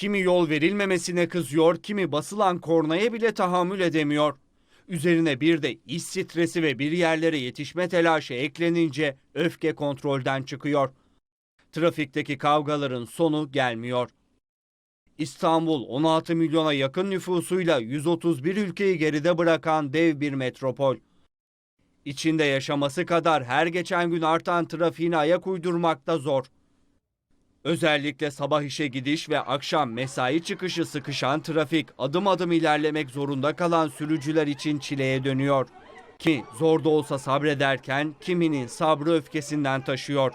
Kimi yol verilmemesine kızıyor, kimi basılan kornaya bile tahammül edemiyor. Üzerine bir de iş stresi ve bir yerlere yetişme telaşı eklenince öfke kontrolden çıkıyor. Trafikteki kavgaların sonu gelmiyor. İstanbul 16 milyona yakın nüfusuyla 131 ülkeyi geride bırakan dev bir metropol. İçinde yaşaması kadar her geçen gün artan trafiğine ayak uydurmak da zor. Özellikle sabah işe gidiş ve akşam mesai çıkışı sıkışan trafik adım adım ilerlemek zorunda kalan sürücüler için çileye dönüyor. Ki zor da olsa sabrederken kiminin sabrı öfkesinden taşıyor.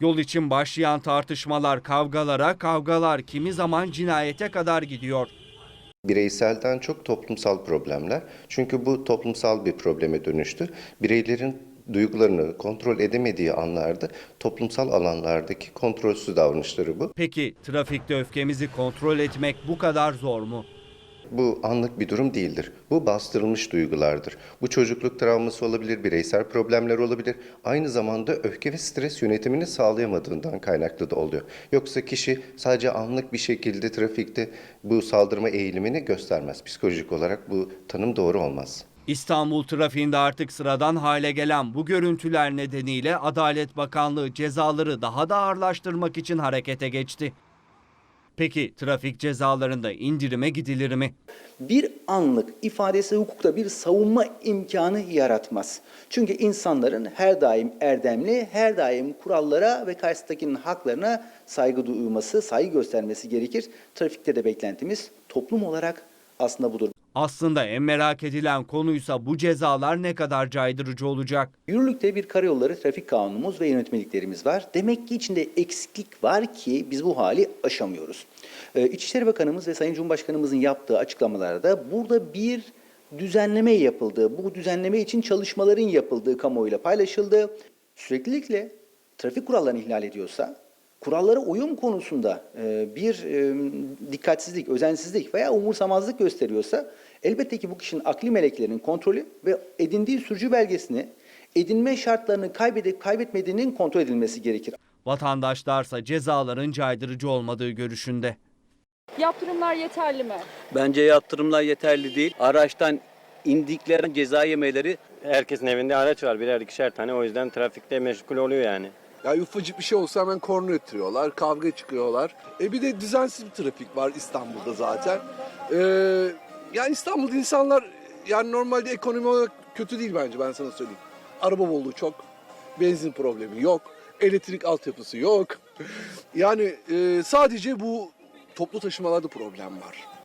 Yol için başlayan tartışmalar kavgalara, kavgalar kimi zaman cinayete kadar gidiyor. Bireyselden çok toplumsal problemler. Çünkü bu toplumsal bir probleme dönüştü. Bireylerin duygularını kontrol edemediği anlarda toplumsal alanlardaki kontrolsüz davranışları bu. Peki trafikte öfkemizi kontrol etmek bu kadar zor mu? Bu anlık bir durum değildir. Bu bastırılmış duygulardır. Bu çocukluk travması olabilir, bireysel problemler olabilir. Aynı zamanda öfke ve stres yönetimini sağlayamadığından kaynaklı da oluyor. Yoksa kişi sadece anlık bir şekilde trafikte bu saldırma eğilimini göstermez. Psikolojik olarak bu tanım doğru olmaz. İstanbul trafiğinde artık sıradan hale gelen bu görüntüler nedeniyle Adalet Bakanlığı cezaları daha da ağırlaştırmak için harekete geçti. Peki trafik cezalarında indirime gidilir mi? bir anlık ifadesi hukukta bir savunma imkanı yaratmaz. Çünkü insanların her daim erdemli, her daim kurallara ve karşısındakinin haklarına saygı duyması, saygı göstermesi gerekir. Trafikte de beklentimiz toplum olarak aslında budur. Aslında en merak edilen konuysa bu cezalar ne kadar caydırıcı olacak? Yürürlükte bir karayolları trafik kanunumuz ve yönetmeliklerimiz var. Demek ki içinde eksiklik var ki biz bu hali aşamıyoruz. Ee, İçişleri Bakanımız ve Sayın Cumhurbaşkanımızın yaptığı açıklamalarda burada bir düzenleme yapıldığı, bu düzenleme için çalışmaların yapıldığı kamuoyuyla paylaşıldı. Süreklilikle trafik kurallarını ihlal ediyorsa, kurallara uyum konusunda e, bir e, dikkatsizlik, özensizlik veya umursamazlık gösteriyorsa elbette ki bu kişinin akli meleklerinin kontrolü ve edindiği sürücü belgesini edinme şartlarını kaybedip kaybetmediğinin kontrol edilmesi gerekir. Vatandaşlarsa cezaların caydırıcı olmadığı görüşünde. Yaptırımlar yeterli mi? Bence yaptırımlar yeterli değil. Araçtan indiklerinde ceza yemeleri Herkesin evinde araç var birer ikişer tane o yüzden trafikte meşgul oluyor yani. Ya ufacık bir şey olsa hemen korna ötürüyorlar, kavga çıkıyorlar. E bir de düzensiz bir trafik var İstanbul'da zaten. Ee, yani İstanbul'da insanlar yani normalde ekonomi olarak kötü değil bence ben sana söyleyeyim. Araba bolluğu çok, benzin problemi yok, elektrik altyapısı yok. Yani e, sadece bu toplu taşımalarda problem var.